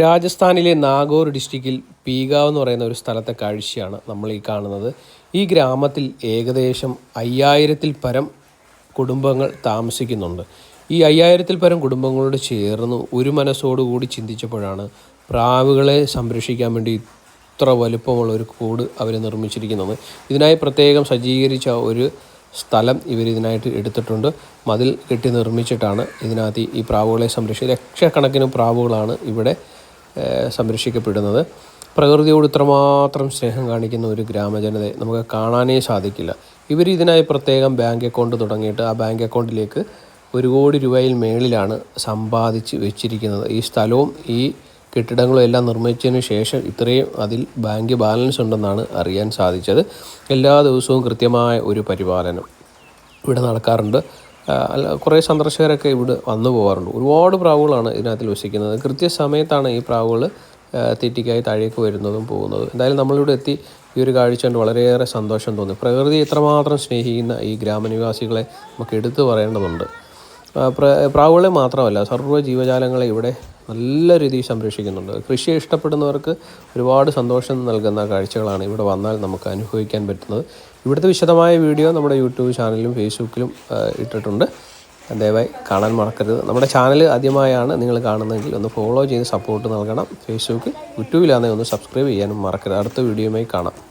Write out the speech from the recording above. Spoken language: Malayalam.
രാജസ്ഥാനിലെ നാഗോർ ഡിസ്ട്രിക്റ്റിൽ പീഗാവ് എന്ന് പറയുന്ന ഒരു സ്ഥലത്തെ കാഴ്ചയാണ് നമ്മൾ ഈ കാണുന്നത്. ഈ ഗ്രാമത്തിൽ ഏകദേശം അയ്യായിരത്തിൽ പരം കുടുംബങ്ങൾ താമസിക്കുന്നുണ്ട്. ഈ അയ്യായിരത്തിൽ പരം കുടുംബങ്ങളോട് ചേർന്ന് ഒരു മനസ്സോടുകൂടി ചിന്തിച്ചപ്പോഴാണ് പ്രാവുകളെ സംരക്ഷിക്കാൻ വേണ്ടി ഇത്ര വലുപ്പമുള്ള ഒരു കൂട് അവർ നിർമ്മിച്ചിരിക്കുന്നത്. ഇതിനായി പ്രത്യേകം സജ്ജീകരിച്ച ഒരു സ്ഥലം ഇവർ ഇതിനായിട്ട് എടുത്തിട്ടുണ്ട്. മതിൽ കെട്ടി നിർമ്മിച്ചിട്ടാണ് ഇതിനകത്ത് ഈ പ്രാവുകളെ സംരക്ഷിച്ച് ലക്ഷക്കണക്കിന് പ്രാവുകളാണ് ഇവിടെ സംരക്ഷിക്കപ്പെടുന്നത്. പ്രകൃതിയോട് ഇത്രമാത്രം സ്നേഹം കാണിക്കുന്ന ഒരു ഗ്രാമജനതയെ നമുക്ക് കാണാനേ സാധിക്കില്ല. ഇവർ ഇതിനായി പ്രത്യേകം ബാങ്ക് അക്കൗണ്ട് തുടങ്ങിയിട്ട് ആ ബാങ്ക് അക്കൗണ്ടിലേക്ക് ഒരു കോടി രൂപയിൽ മേളിലാണ് സമ്പാദിച്ച് വെച്ചിരിക്കുന്നത്. ഈ സ്ഥലവും ഈ കെട്ടിടങ്ങളും എല്ലാം നിർമ്മിച്ചതിന് ശേഷം ഇത്രയും അതിൽ ബാങ്ക് ബാലൻസ് ഉണ്ടെന്നാണ് അറിയാൻ സാധിച്ചത്. എല്ലാ ദിവസവും കൃത്യമായ ഒരു പരിപാലനം ഇവിടെ നടക്കാറുണ്ട്. കുറേ സന്ദർശകരൊക്കെ ഇവിടെ വന്നു പോകാറുണ്ട്. ഒരുപാട് പ്രാവുകളാണ് ഇതിനകത്ത് വസിക്കുന്നത്. കൃത്യസമയത്താണ് ഈ പ്രാവുകൾ തീറ്റിക്കായി താഴേക്ക് വരുന്നതും പോകുന്നതും. എന്തായാലും നമ്മളിവിടെ എത്തി ഈ ഒരു കാഴ്ച കണ്ട് വളരെയേറെ സന്തോഷം തോന്നി. പ്രകൃതി എത്രമാത്രം സ്നേഹിക്കുന്ന ഈ ഗ്രാമനിവാസികളെ നമുക്ക് എടുത്തു പറയേണ്ടതുണ്ട്. പ്രാവുകളെ മാത്രമല്ല സർവ ജീവജാലങ്ങളെ ഇവിടെ നല്ല രീതിയിൽ സംരക്ഷിക്കുന്നുണ്ട്. കൃഷിയെ ഇഷ്ടപ്പെടുന്നവർക്ക് ഒരുപാട് സന്തോഷം നൽകുന്ന കാഴ്ചകളാണ് ഇവിടെ വന്നാൽ നമുക്ക് അനുഭവിക്കാൻ പറ്റുന്നത്. ഇവിടുത്തെ വിശദമായ വീഡിയോ നമ്മുടെ യൂട്യൂബ് ചാനലിലും ഫേസ്ബുക്കിലും ഇട്ടിട്ടുണ്ട്. ദയവായി കാണാൻ മറക്കരുത്. നമ്മുടെ ചാനൽ ആദ്യമായാണ് നിങ്ങൾ കാണുന്നതെങ്കിൽ ഒന്ന് ഫോളോ ചെയ്ത് സപ്പോർട്ട് നൽകണം. ഫേസ്ബുക്ക് യൂട്യൂബിലാണെങ്കിൽ ഒന്ന് സബ്സ്ക്രൈബ് ചെയ്യാനും മറക്കരുത്. അടുത്ത വീഡിയോയുമായി കാണാം.